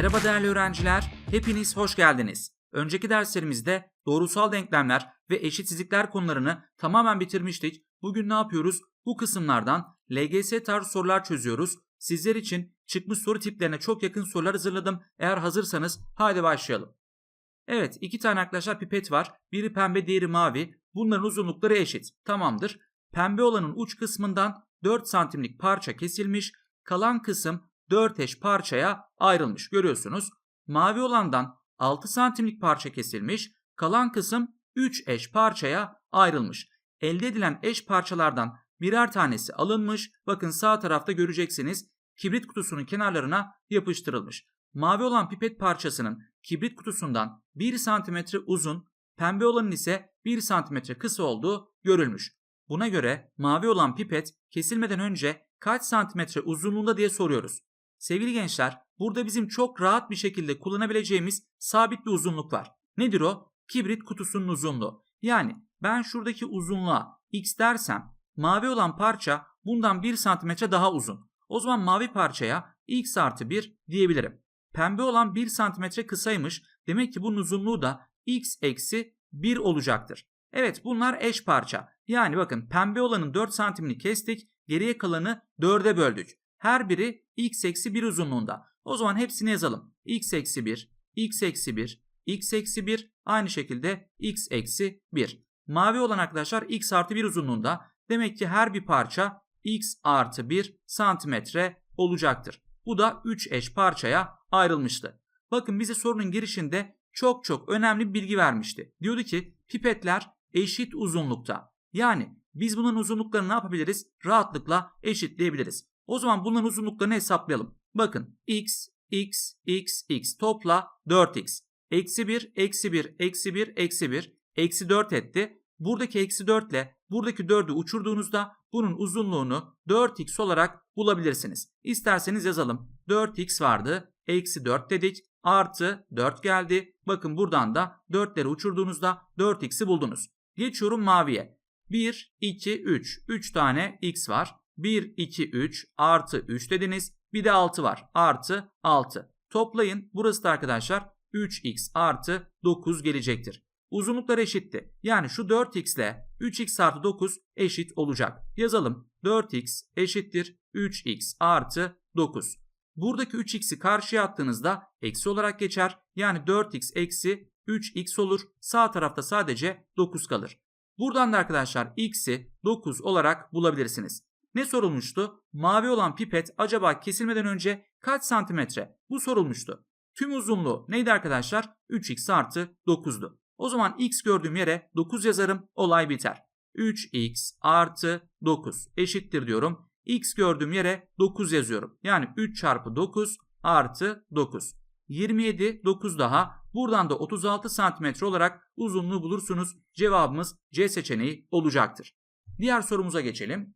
Merhaba değerli öğrenciler, hepiniz hoş geldiniz. Önceki derslerimizde doğrusal denklemler ve eşitsizlikler konularını tamamen bitirmiştik. Bugün ne yapıyoruz? Bu kısımlardan LGS tarzı sorular çözüyoruz. Sizler için çıkmış soru tiplerine çok yakın sorular hazırladım. Eğer hazırsanız haydi başlayalım. Evet iki tane arkadaşlar pipet var. Biri pembe diğeri mavi. Bunların uzunlukları eşit. Tamamdır. Pembe olanın uç kısmından 4 santimlik parça kesilmiş. Kalan kısım 4 eş parçaya ayrılmış. Görüyorsunuz. Mavi olandan 6 santimlik parça kesilmiş. Kalan kısım 3 eş parçaya ayrılmış. Elde edilen eş parçalardan birer tanesi alınmış. Bakın sağ tarafta göreceksiniz. Kibrit kutusunun kenarlarına yapıştırılmış. Mavi olan pipet parçasının kibrit kutusundan 1 santimetre uzun, pembe olanın ise 1 santimetre kısa olduğu görülmüş. Buna göre mavi olan pipet kesilmeden önce kaç santimetre uzunluğunda diye soruyoruz. Sevgili gençler, burada bizim çok rahat bir şekilde kullanabileceğimiz sabit bir uzunluk var. Nedir o? Kibrit kutusunun uzunluğu. Yani ben şuradaki uzunluğa x dersem mavi olan parça bundan 1 santimetre daha uzun. O zaman mavi parçaya x artı 1 diyebilirim. Pembe olan 1 santimetre kısaymış. Demek ki bunun uzunluğu da x eksi 1 olacaktır. Evet bunlar eş parça. Yani bakın pembe olanın 4 santimini kestik. Geriye kalanı 4'e böldük. Her biri x eksi 1 uzunluğunda. O zaman hepsini yazalım. x eksi 1, x eksi 1, x eksi 1 aynı şekilde x eksi 1. Mavi olan arkadaşlar x artı 1 uzunluğunda. Demek ki her bir parça x artı 1 santimetre olacaktır. Bu da 3 eş parçaya ayrılmıştı. Bakın bize sorunun girişinde çok çok önemli bir bilgi vermişti. Diyordu ki pipetler eşit uzunlukta. Yani biz bunun uzunluklarını ne yapabiliriz? Rahatlıkla eşitleyebiliriz. O zaman bunların uzunluklarını hesaplayalım. Bakın x, x, x, x topla 4x. Eksi 1, eksi 1, eksi 1, eksi 1, eksi 4 etti. Buradaki eksi 4 ile buradaki 4'ü uçurduğunuzda bunun uzunluğunu 4x olarak bulabilirsiniz. İsterseniz yazalım. 4x vardı. Eksi 4 dedik. Artı 4 geldi. Bakın buradan da 4'leri uçurduğunuzda 4x'i buldunuz. Geçiyorum maviye. 1, 2, 3. 3 tane x var. 1, 2, 3 artı 3 dediniz. Bir de 6 var. Artı 6. Toplayın. Burası da arkadaşlar 3x artı 9 gelecektir. Uzunluklar eşitti. Yani şu 4x ile 3x artı 9 eşit olacak. Yazalım. 4x eşittir 3x artı 9. Buradaki 3x'i karşıya attığınızda eksi olarak geçer. Yani 4x eksi 3x olur. Sağ tarafta sadece 9 kalır. Buradan da arkadaşlar x'i 9 olarak bulabilirsiniz. Ne sorulmuştu? Mavi olan pipet acaba kesilmeden önce kaç santimetre? Bu sorulmuştu. Tüm uzunluğu neydi arkadaşlar? 3x artı 9'du. O zaman x gördüğüm yere 9 yazarım olay biter. 3x artı 9 eşittir diyorum. x gördüğüm yere 9 yazıyorum. Yani 3 çarpı 9 artı 9. 27 9 daha. Buradan da 36 santimetre olarak uzunluğu bulursunuz. Cevabımız C seçeneği olacaktır. Diğer sorumuza geçelim.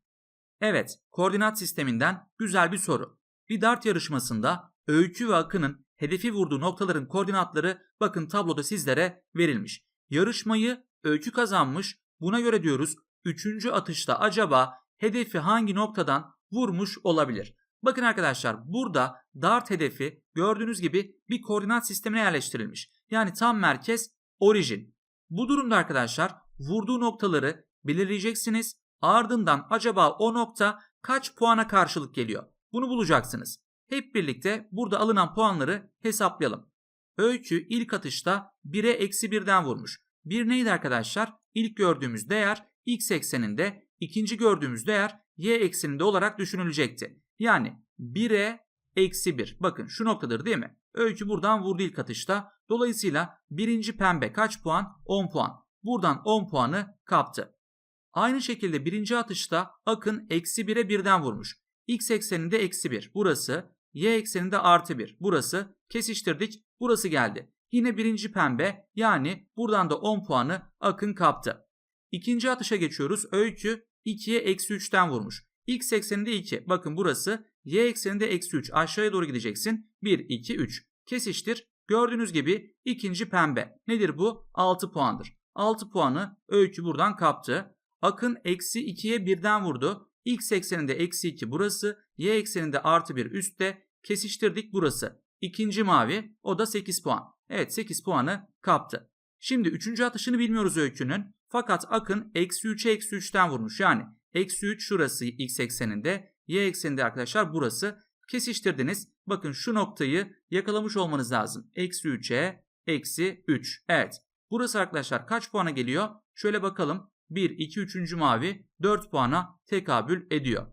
Evet, koordinat sisteminden güzel bir soru. Bir dart yarışmasında Öykü ve Akın'ın hedefi vurduğu noktaların koordinatları bakın tabloda sizlere verilmiş. Yarışmayı Öykü kazanmış. Buna göre diyoruz 3. atışta acaba hedefi hangi noktadan vurmuş olabilir? Bakın arkadaşlar burada dart hedefi gördüğünüz gibi bir koordinat sistemine yerleştirilmiş. Yani tam merkez orijin. Bu durumda arkadaşlar vurduğu noktaları belirleyeceksiniz. Ardından acaba o nokta kaç puana karşılık geliyor? Bunu bulacaksınız. Hep birlikte burada alınan puanları hesaplayalım. Öykü ilk atışta 1'e eksi 1'den vurmuş. 1 neydi arkadaşlar? İlk gördüğümüz değer x ekseninde, ikinci gördüğümüz değer y ekseninde olarak düşünülecekti. Yani 1'e eksi 1. Bakın şu noktadır değil mi? Öykü buradan vurdu ilk atışta. Dolayısıyla birinci pembe kaç puan? 10 puan. Buradan 10 puanı kaptı. Aynı şekilde birinci atışta Akın eksi 1'e birden vurmuş. X ekseninde eksi 1 burası. Y ekseninde artı 1 burası. Kesiştirdik burası geldi. Yine birinci pembe yani buradan da 10 puanı Akın kaptı. İkinci atışa geçiyoruz. Öykü 2'ye eksi 3'ten vurmuş. X ekseninde 2 bakın burası. Y ekseninde eksi 3 aşağıya doğru gideceksin. 1, 2, 3 kesiştir. Gördüğünüz gibi ikinci pembe. Nedir bu? 6 puandır. 6 puanı Öykü buradan kaptı. Akın eksi 2'ye birden vurdu. X ekseninde eksi 2 burası. Y ekseninde artı 1 üstte. Kesiştirdik burası. İkinci mavi o da 8 puan. Evet 8 puanı kaptı. Şimdi üçüncü atışını bilmiyoruz öykünün. Fakat Akın eksi 3'e eksi 3'ten vurmuş. Yani eksi 3 şurası x ekseninde. Y ekseninde arkadaşlar burası. Kesiştirdiniz. Bakın şu noktayı yakalamış olmanız lazım. Eksi 3'e eksi 3. Evet. Burası arkadaşlar kaç puana geliyor? Şöyle bakalım. 1, 2, 3. mavi 4 puana tekabül ediyor.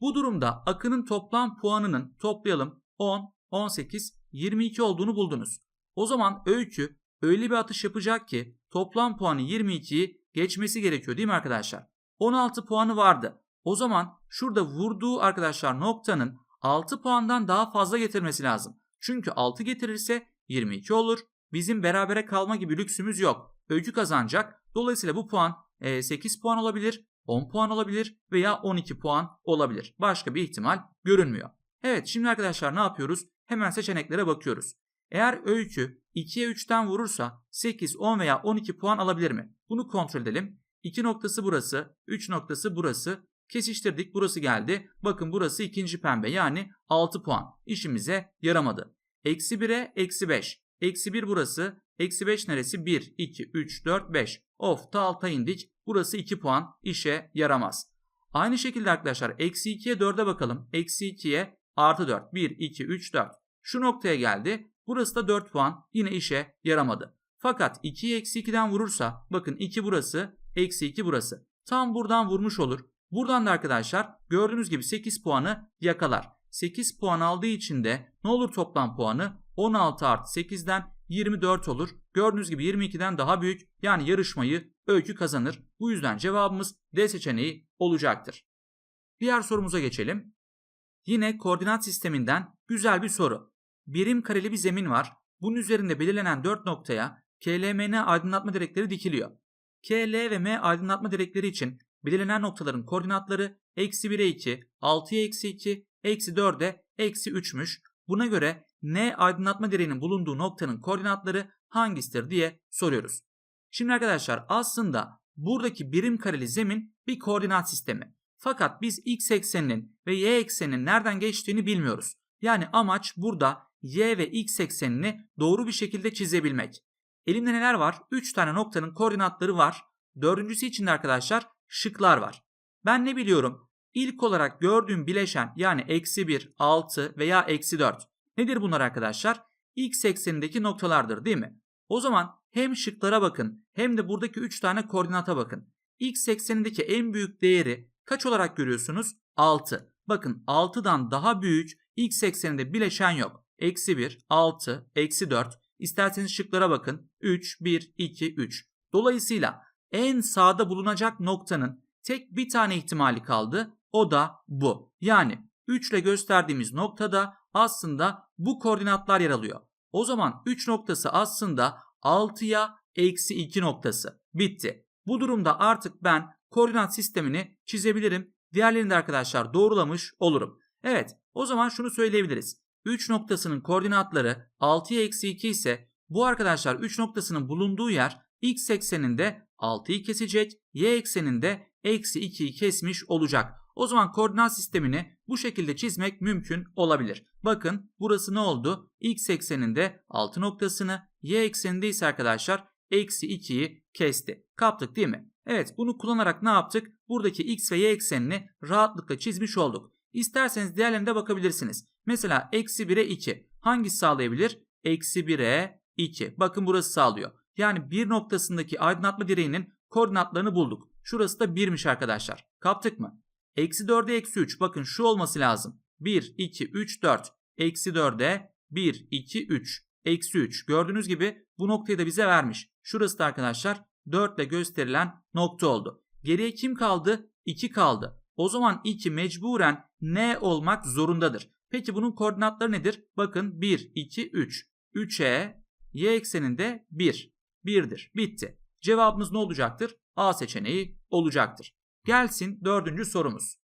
Bu durumda Akın'ın toplam puanının toplayalım 10, 18, 22 olduğunu buldunuz. O zaman Öykü öyle bir atış yapacak ki toplam puanı 22'yi geçmesi gerekiyor değil mi arkadaşlar? 16 puanı vardı. O zaman şurada vurduğu arkadaşlar noktanın 6 puandan daha fazla getirmesi lazım. Çünkü 6 getirirse 22 olur. Bizim berabere kalma gibi lüksümüz yok. Öykü kazanacak. Dolayısıyla bu puan 8 puan olabilir, 10 puan olabilir veya 12 puan olabilir. Başka bir ihtimal görünmüyor. Evet şimdi arkadaşlar ne yapıyoruz? Hemen seçeneklere bakıyoruz. Eğer öykü 2'ye 3'ten vurursa 8, 10 veya 12 puan alabilir mi? Bunu kontrol edelim. 2 noktası burası, 3 noktası burası. Kesiştirdik burası geldi. Bakın burası ikinci pembe yani 6 puan. İşimize yaramadı. Eksi 1'e eksi 5. Eksi 1 burası. Eksi 5 neresi? 1, 2, 3, 4, 5. Of ta alta indik. Burası 2 puan. İşe yaramaz. Aynı şekilde arkadaşlar eksi 2'ye 4'e bakalım. Eksi 2'ye artı 4. 1, 2, 3, 4. Şu noktaya geldi. Burası da 4 puan. Yine işe yaramadı. Fakat 2'yi eksi 2'den vurursa bakın 2 burası eksi 2 burası. Tam buradan vurmuş olur. Buradan da arkadaşlar gördüğünüz gibi 8 puanı yakalar. 8 puan aldığı için de ne olur toplam puanı? 16 artı 8'den 24 olur. Gördüğünüz gibi 22'den daha büyük yani yarışmayı öykü kazanır. Bu yüzden cevabımız D seçeneği olacaktır. Diğer sorumuza geçelim. Yine koordinat sisteminden güzel bir soru. Birim kareli bir zemin var. Bunun üzerinde belirlenen 4 noktaya KLMN aydınlatma direkleri dikiliyor. KL ve M aydınlatma direkleri için belirlenen noktaların koordinatları eksi 1'e 2, 6'ya eksi 2, eksi 4'e eksi 3'müş. Buna göre N aydınlatma direğinin bulunduğu noktanın koordinatları hangisidir diye soruyoruz. Şimdi arkadaşlar aslında buradaki birim kareli zemin bir koordinat sistemi. Fakat biz x ekseninin ve y ekseninin nereden geçtiğini bilmiyoruz. Yani amaç burada y ve x eksenini doğru bir şekilde çizebilmek. Elimde neler var? 3 tane noktanın koordinatları var. Dördüncüsü için arkadaşlar şıklar var. Ben ne biliyorum? İlk olarak gördüğüm bileşen yani eksi 1, 6 veya eksi 4. Nedir bunlar arkadaşlar? X eksenindeki noktalardır değil mi? O zaman hem şıklara bakın hem de buradaki 3 tane koordinata bakın. X eksenindeki en büyük değeri kaç olarak görüyorsunuz? 6. Bakın 6'dan daha büyük X ekseninde bileşen yok. Eksi 1, 6, eksi 4. İsterseniz şıklara bakın. 3, 1, 2, 3. Dolayısıyla en sağda bulunacak noktanın tek bir tane ihtimali kaldı. O da bu. Yani 3 ile gösterdiğimiz noktada aslında bu koordinatlar yer alıyor. O zaman 3 noktası aslında 6'ya eksi 2 noktası. Bitti. Bu durumda artık ben koordinat sistemini çizebilirim. Diğerlerini de arkadaşlar doğrulamış olurum. Evet o zaman şunu söyleyebiliriz. 3 noktasının koordinatları 6'ya eksi 2 ise bu arkadaşlar 3 noktasının bulunduğu yer x ekseninde 6'yı kesecek, y ekseninde eksi 2'yi kesmiş olacak. O zaman koordinat sistemini bu şekilde çizmek mümkün olabilir. Bakın burası ne oldu? X ekseninde 6 noktasını, Y ekseninde ise arkadaşlar eksi 2'yi kesti. Kaptık değil mi? Evet bunu kullanarak ne yaptık? Buradaki X ve Y eksenini rahatlıkla çizmiş olduk. İsterseniz diğerlerine de bakabilirsiniz. Mesela eksi 1'e 2. Hangisi sağlayabilir? Eksi 1'e 2. Bakın burası sağlıyor. Yani bir noktasındaki aydınlatma direğinin koordinatlarını bulduk. Şurası da 1'miş arkadaşlar. Kaptık mı? Eksi 4'e eksi 3. Bakın şu olması lazım. 1, 2, 3, 4. Eksi 4'e 1, 2, 3. Eksi 3. Gördüğünüz gibi bu noktayı da bize vermiş. Şurası da arkadaşlar 4 ile gösterilen nokta oldu. Geriye kim kaldı? 2 kaldı. O zaman 2 mecburen n olmak zorundadır. Peki bunun koordinatları nedir? Bakın 1, 2, 3. 3'e y ekseninde 1. 1'dir. Bitti. Cevabımız ne olacaktır? A seçeneği olacaktır. Gelsin dördüncü sorumuz.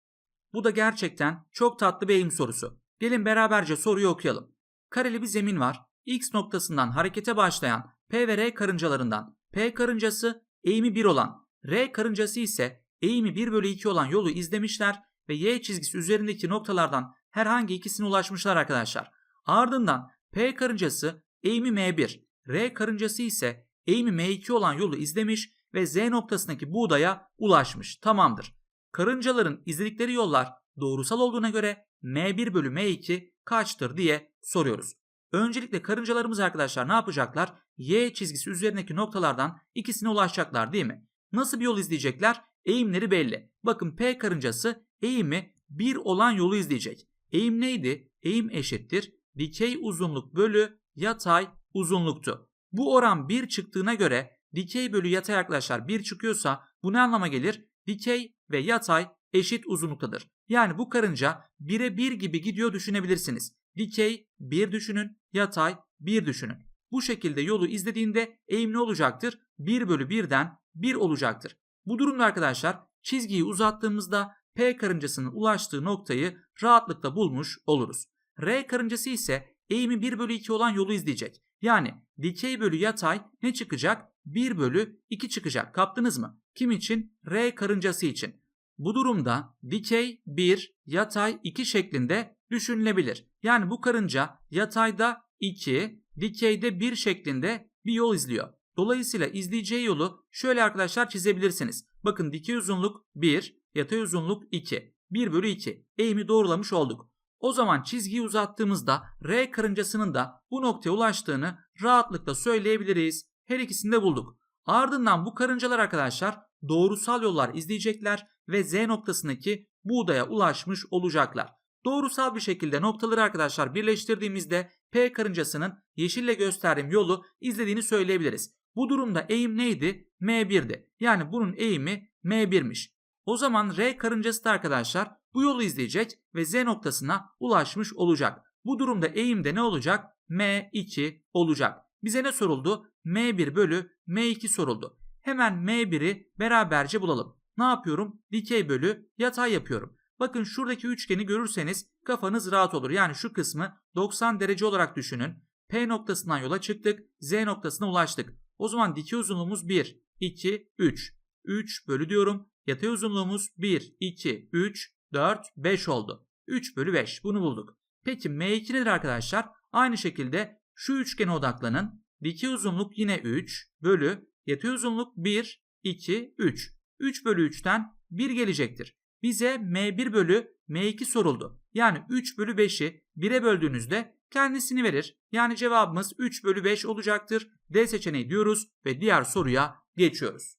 Bu da gerçekten çok tatlı bir eğim sorusu. Gelin beraberce soruyu okuyalım. Kareli bir zemin var. X noktasından harekete başlayan P ve R karıncalarından P karıncası eğimi 1 olan, R karıncası ise eğimi 1 bölü 2 olan yolu izlemişler ve Y çizgisi üzerindeki noktalardan herhangi ikisine ulaşmışlar arkadaşlar. Ardından P karıncası eğimi M1, R karıncası ise eğimi M2 olan yolu izlemiş ve Z noktasındaki buğdaya ulaşmış. Tamamdır. Karıncaların izledikleri yollar doğrusal olduğuna göre M1 bölü M2 kaçtır diye soruyoruz. Öncelikle karıncalarımız arkadaşlar ne yapacaklar? Y çizgisi üzerindeki noktalardan ikisine ulaşacaklar değil mi? Nasıl bir yol izleyecekler? Eğimleri belli. Bakın P karıncası eğimi 1 olan yolu izleyecek. Eğim neydi? Eğim eşittir. Dikey uzunluk bölü yatay uzunluktu. Bu oran 1 çıktığına göre dikey bölü yatay arkadaşlar 1 çıkıyorsa bu ne anlama gelir? Dikey ve yatay eşit uzunluktadır. Yani bu karınca 1'e 1 gibi gidiyor düşünebilirsiniz. Dikey 1 düşünün, yatay 1 düşünün. Bu şekilde yolu izlediğinde eğim ne olacaktır? 1 bölü 1'den 1 olacaktır. Bu durumda arkadaşlar çizgiyi uzattığımızda P karıncasının ulaştığı noktayı rahatlıkla bulmuş oluruz. R karıncası ise eğimi 1 bölü 2 olan yolu izleyecek. Yani dikey bölü yatay ne çıkacak? 1 bölü 2 çıkacak. Kaptınız mı? Kim için? R karıncası için. Bu durumda dikey 1, yatay 2 şeklinde düşünülebilir. Yani bu karınca yatayda 2, dikeyde 1 şeklinde bir yol izliyor. Dolayısıyla izleyeceği yolu şöyle arkadaşlar çizebilirsiniz. Bakın dikey uzunluk 1, yatay uzunluk 2. 1 bölü 2. Eğimi doğrulamış olduk. O zaman çizgiyi uzattığımızda R karıncasının da bu noktaya ulaştığını rahatlıkla söyleyebiliriz. Her ikisini de bulduk. Ardından bu karıncalar arkadaşlar doğrusal yollar izleyecekler ve Z noktasındaki buğdaya ulaşmış olacaklar. Doğrusal bir şekilde noktaları arkadaşlar birleştirdiğimizde P karıncasının yeşille gösterdiğim yolu izlediğini söyleyebiliriz. Bu durumda eğim neydi? M1'di. Yani bunun eğimi M1'miş. O zaman R karıncası da arkadaşlar bu yolu izleyecek ve Z noktasına ulaşmış olacak. Bu durumda eğim de ne olacak? M2 olacak. Bize ne soruldu? M1 bölü M2 soruldu. Hemen M1'i beraberce bulalım. Ne yapıyorum? Dikey bölü yatay yapıyorum. Bakın şuradaki üçgeni görürseniz kafanız rahat olur. Yani şu kısmı 90 derece olarak düşünün. P noktasından yola çıktık. Z noktasına ulaştık. O zaman dikey uzunluğumuz 1, 2, 3. 3 bölü diyorum. Yatay uzunluğumuz 1, 2, 3, 4, 5 oldu. 3 bölü 5 bunu bulduk. Peki M2 nedir arkadaşlar? Aynı şekilde şu üçgene odaklanın. Dikey uzunluk yine 3 bölü yatay uzunluk 1, 2, 3. 3 bölü 3'ten 1 gelecektir. Bize M1 bölü M2 soruldu. Yani 3 bölü 5'i 1'e böldüğünüzde kendisini verir. Yani cevabımız 3 bölü 5 olacaktır. D seçeneği diyoruz ve diğer soruya geçiyoruz.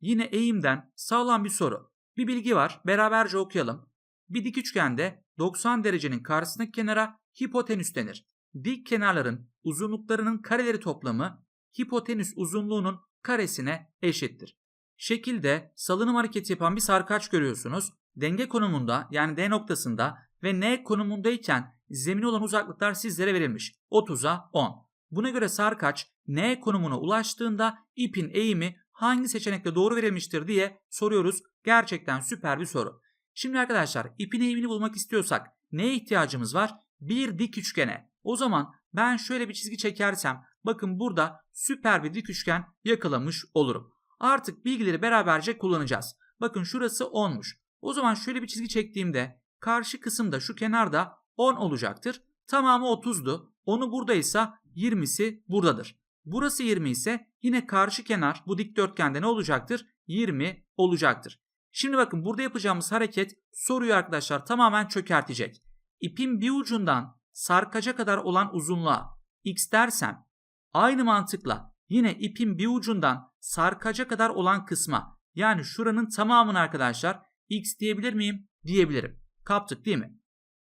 Yine eğimden sağlam bir soru. Bir bilgi var beraberce okuyalım. Bir dik üçgende 90 derecenin karşısındaki kenara hipotenüs denir. Dik kenarların uzunluklarının kareleri toplamı hipotenüs uzunluğunun karesine eşittir. Şekilde salınım hareketi yapan bir sarkaç görüyorsunuz. Denge konumunda yani D noktasında ve N konumundayken zemine olan uzaklıklar sizlere verilmiş. 30'a 10. Buna göre sarkaç N konumuna ulaştığında ipin eğimi hangi seçenekle doğru verilmiştir diye soruyoruz. Gerçekten süper bir soru. Şimdi arkadaşlar ipin eğimini bulmak istiyorsak neye ihtiyacımız var? Bir dik üçgene. O zaman ben şöyle bir çizgi çekersem bakın burada süper bir dik üçgen yakalamış olurum. Artık bilgileri beraberce kullanacağız. Bakın şurası 10'muş. O zaman şöyle bir çizgi çektiğimde karşı kısımda şu kenarda 10 olacaktır. Tamamı 30'du. 10'u buradaysa 20'si buradadır. Burası 20 ise yine karşı kenar bu dikdörtgende ne olacaktır? 20 olacaktır. Şimdi bakın burada yapacağımız hareket soruyu arkadaşlar tamamen çökertecek. İpin bir ucundan sarkaca kadar olan uzunluğa x dersem aynı mantıkla yine ipin bir ucundan sarkaca kadar olan kısma yani şuranın tamamını arkadaşlar x diyebilir miyim? Diyebilirim. Kaptık değil mi?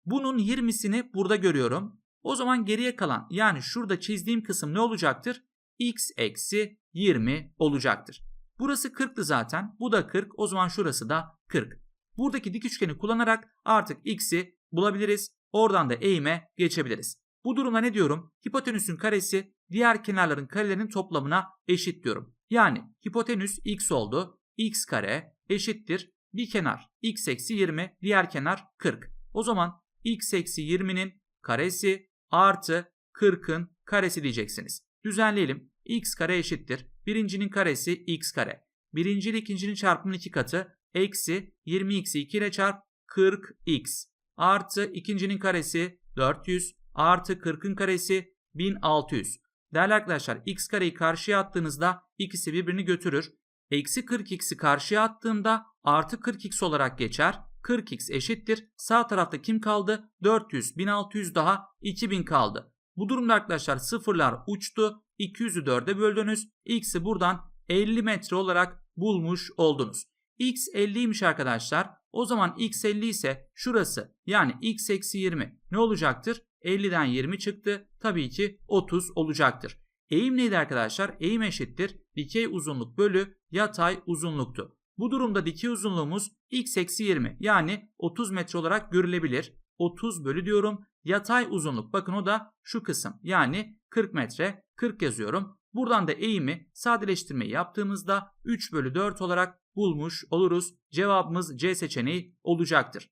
Bunun 20'sini burada görüyorum. O zaman geriye kalan yani şurada çizdiğim kısım ne olacaktır? x eksi 20 olacaktır. Burası 40'tı zaten. Bu da 40. O zaman şurası da 40. Buradaki dik üçgeni kullanarak artık x'i bulabiliriz. Oradan da eğime geçebiliriz. Bu durumda ne diyorum? Hipotenüsün karesi diğer kenarların karelerinin toplamına eşit diyorum. Yani hipotenüs x oldu. x kare eşittir. Bir kenar x eksi 20 diğer kenar 40. O zaman x eksi 20'nin karesi artı 40'ın karesi diyeceksiniz. Düzenleyelim. x kare eşittir. Birincinin karesi x kare. Birinci ile ikincinin çarpımının iki katı eksi 20x'i 2 ile çarp 40x artı ikincinin karesi 400 artı 40'ın karesi 1600. Değerli arkadaşlar x kareyi karşıya attığınızda ikisi birbirini götürür. Eksi 40x'i karşıya attığımda artı 40x olarak geçer. 40x eşittir. Sağ tarafta kim kaldı? 400, 1600 daha 2000 kaldı. Bu durumda arkadaşlar sıfırlar uçtu. 200'ü 4'e böldünüz. X'i buradan 50 metre olarak bulmuş oldunuz. X 50'ymiş arkadaşlar. O zaman X 50 ise şurası yani X eksi 20 ne olacaktır? 50'den 20 çıktı. Tabii ki 30 olacaktır. Eğim neydi arkadaşlar? Eğim eşittir. Dikey uzunluk bölü yatay uzunluktu. Bu durumda dikey uzunluğumuz x eksi 20 yani 30 metre olarak görülebilir. 30 bölü diyorum. Yatay uzunluk bakın o da şu kısım yani 40 metre 40 yazıyorum. Buradan da eğimi sadeleştirmeyi yaptığımızda 3 bölü 4 olarak bulmuş oluruz. Cevabımız C seçeneği olacaktır.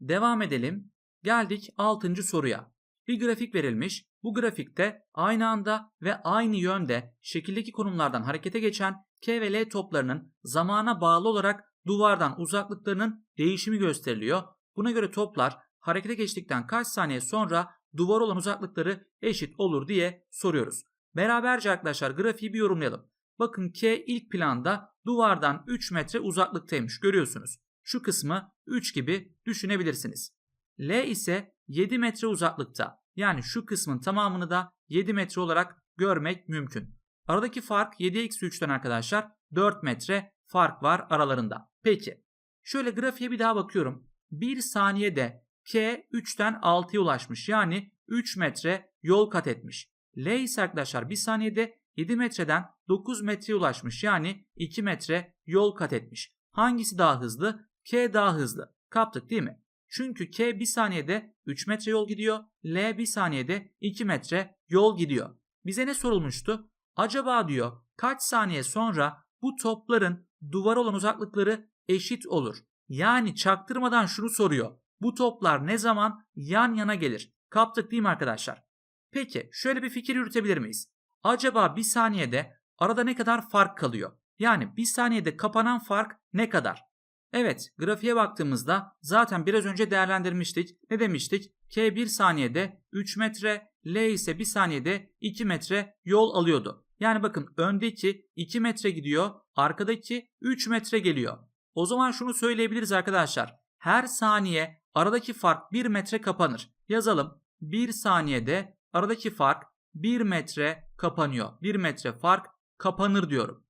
Devam edelim. Geldik 6. soruya. Bir grafik verilmiş. Bu grafikte aynı anda ve aynı yönde şekildeki konumlardan harekete geçen K ve L toplarının zamana bağlı olarak duvardan uzaklıklarının değişimi gösteriliyor. Buna göre toplar harekete geçtikten kaç saniye sonra duvar olan uzaklıkları eşit olur diye soruyoruz. Beraberce arkadaşlar grafiği bir yorumlayalım. Bakın K ilk planda duvardan 3 metre uzaklıktaymış görüyorsunuz. Şu kısmı 3 gibi düşünebilirsiniz. L ise 7 metre uzaklıkta. Yani şu kısmın tamamını da 7 metre olarak görmek mümkün. Aradaki fark 7-3'ten arkadaşlar 4 metre fark var aralarında. Peki şöyle grafiğe bir daha bakıyorum. 1 saniyede K 3'ten 6'ya ulaşmış. Yani 3 metre yol kat etmiş. L ise arkadaşlar 1 saniyede 7 metreden 9 metreye ulaşmış. Yani 2 metre yol kat etmiş. Hangisi daha hızlı? K daha hızlı. Kaptık değil mi? Çünkü K 1 saniyede 3 metre yol gidiyor. L 1 saniyede 2 metre yol gidiyor. Bize ne sorulmuştu? Acaba diyor kaç saniye sonra bu topların duvar olan uzaklıkları eşit olur? Yani çaktırmadan şunu soruyor. Bu toplar ne zaman yan yana gelir? Kaptık değil mi arkadaşlar? Peki şöyle bir fikir yürütebilir miyiz? Acaba bir saniyede arada ne kadar fark kalıyor? Yani bir saniyede kapanan fark ne kadar? Evet grafiğe baktığımızda zaten biraz önce değerlendirmiştik. Ne demiştik? K 1 saniyede 3 metre, L ise 1 saniyede 2 metre yol alıyordu. Yani bakın öndeki 2 metre gidiyor, arkadaki 3 metre geliyor. O zaman şunu söyleyebiliriz arkadaşlar. Her saniye aradaki fark 1 metre kapanır. Yazalım. 1 saniyede aradaki fark 1 metre kapanıyor. 1 metre fark kapanır diyorum.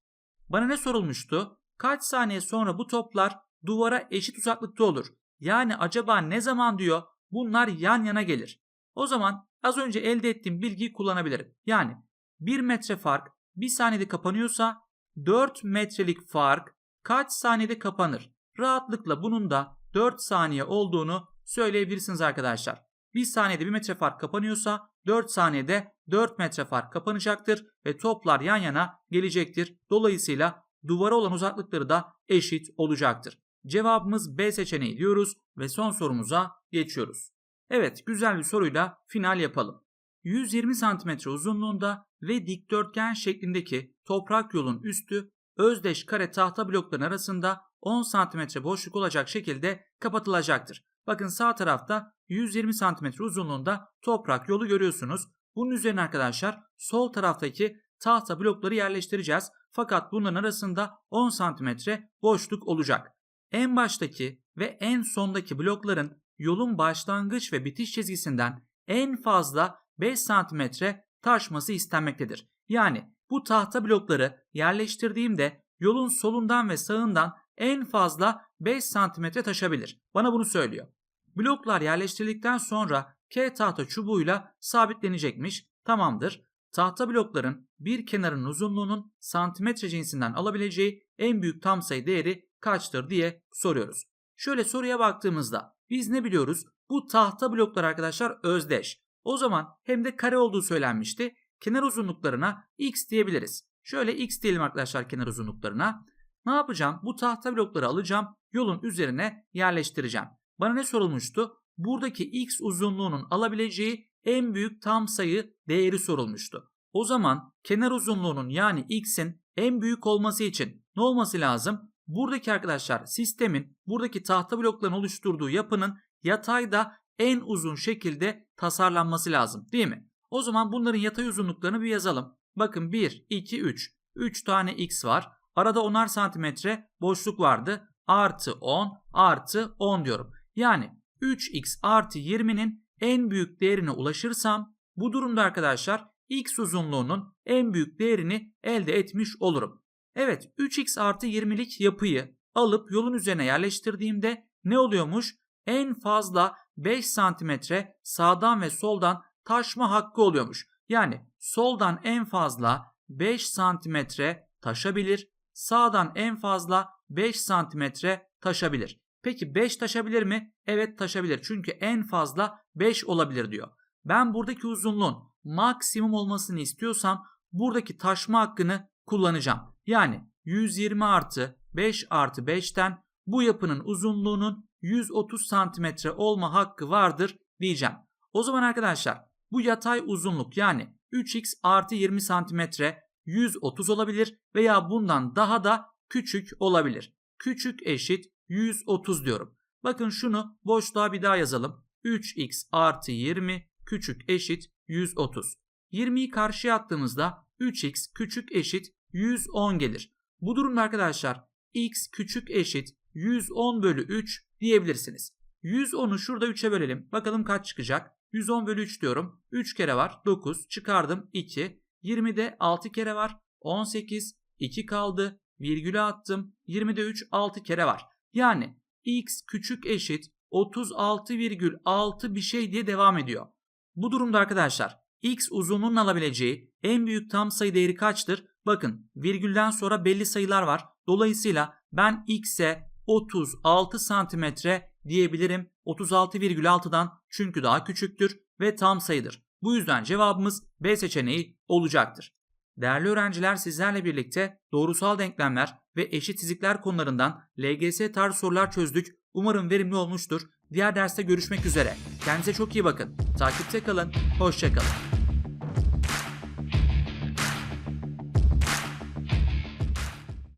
Bana ne sorulmuştu? Kaç saniye sonra bu toplar duvara eşit uzaklıkta olur? Yani acaba ne zaman diyor bunlar yan yana gelir? O zaman az önce elde ettiğim bilgiyi kullanabilirim. Yani 1 metre fark 1 saniyede kapanıyorsa 4 metrelik fark kaç saniyede kapanır? Rahatlıkla bunun da 4 saniye olduğunu söyleyebilirsiniz arkadaşlar. 1 saniyede 1 metre fark kapanıyorsa 4 saniyede 4 metre fark kapanacaktır ve toplar yan yana gelecektir. Dolayısıyla duvara olan uzaklıkları da eşit olacaktır. Cevabımız B seçeneği diyoruz ve son sorumuza geçiyoruz. Evet güzel bir soruyla final yapalım. 120 cm uzunluğunda ve dikdörtgen şeklindeki toprak yolun üstü özdeş kare tahta blokların arasında 10 cm boşluk olacak şekilde kapatılacaktır. Bakın sağ tarafta 120 cm uzunluğunda toprak yolu görüyorsunuz. Bunun üzerine arkadaşlar sol taraftaki tahta blokları yerleştireceğiz. Fakat bunların arasında 10 cm boşluk olacak. En baştaki ve en sondaki blokların yolun başlangıç ve bitiş çizgisinden en fazla 5 cm taşması istenmektedir. Yani bu tahta blokları yerleştirdiğimde yolun solundan ve sağından en fazla 5 cm taşabilir. Bana bunu söylüyor. Bloklar yerleştirildikten sonra K tahta çubuğuyla sabitlenecekmiş. Tamamdır. Tahta blokların bir kenarının uzunluğunun santimetre cinsinden alabileceği en büyük tam sayı değeri kaçtır diye soruyoruz. Şöyle soruya baktığımızda biz ne biliyoruz? Bu tahta bloklar arkadaşlar özdeş. O zaman hem de kare olduğu söylenmişti. Kenar uzunluklarına x diyebiliriz. Şöyle x diyelim arkadaşlar kenar uzunluklarına. Ne yapacağım? Bu tahta blokları alacağım. Yolun üzerine yerleştireceğim. Bana ne sorulmuştu? Buradaki x uzunluğunun alabileceği en büyük tam sayı değeri sorulmuştu. O zaman kenar uzunluğunun yani x'in en büyük olması için ne olması lazım? Buradaki arkadaşlar sistemin buradaki tahta blokların oluşturduğu yapının yatayda en uzun şekilde tasarlanması lazım değil mi? O zaman bunların yatay uzunluklarını bir yazalım. Bakın 1, 2, 3. 3 tane x var. Arada 10'ar santimetre boşluk vardı. Artı 10 artı 10 diyorum. Yani 3x artı 20'nin en büyük değerine ulaşırsam bu durumda arkadaşlar x uzunluğunun en büyük değerini elde etmiş olurum. Evet 3x artı 20'lik yapıyı alıp yolun üzerine yerleştirdiğimde ne oluyormuş? En fazla 5 santimetre sağdan ve soldan taşma hakkı oluyormuş. Yani soldan en fazla 5 santimetre taşabilir, sağdan en fazla 5 santimetre taşabilir. Peki 5 taşabilir mi? Evet taşabilir. Çünkü en fazla 5 olabilir diyor. Ben buradaki uzunluğun maksimum olmasını istiyorsam buradaki taşma hakkını kullanacağım. Yani 120 artı 5 artı 5'ten bu yapının uzunluğunun 130 santimetre olma hakkı vardır diyeceğim. O zaman arkadaşlar bu yatay uzunluk yani 3x artı 20 santimetre 130 olabilir veya bundan daha da küçük olabilir. Küçük eşit 130 diyorum. Bakın şunu boşluğa bir daha yazalım. 3x artı 20 küçük eşit 130. 20'yi karşıya attığımızda 3x küçük eşit 110 gelir. Bu durumda arkadaşlar x küçük eşit 110 bölü 3 diyebilirsiniz. 110'u şurada 3'e bölelim. Bakalım kaç çıkacak. 110 bölü 3 diyorum. 3 kere var 9 çıkardım 2. 20'de 6 kere var 18 2 kaldı virgülü attım 20'de 3 6 kere var. Yani x küçük eşit 36,6 bir şey diye devam ediyor. Bu durumda arkadaşlar x uzunluğunun alabileceği en büyük tam sayı değeri kaçtır? Bakın virgülden sonra belli sayılar var. Dolayısıyla ben x'e 36 santimetre diyebilirim 36,6'dan çünkü daha küçüktür ve tam sayıdır. Bu yüzden cevabımız B seçeneği olacaktır. Değerli öğrenciler sizlerle birlikte doğrusal denklemler ve eşit fizikler konularından LGS tarzı sorular çözdük. Umarım verimli olmuştur. Diğer derste görüşmek üzere. Kendinize çok iyi bakın. Takipte kalın. Hoşçakalın.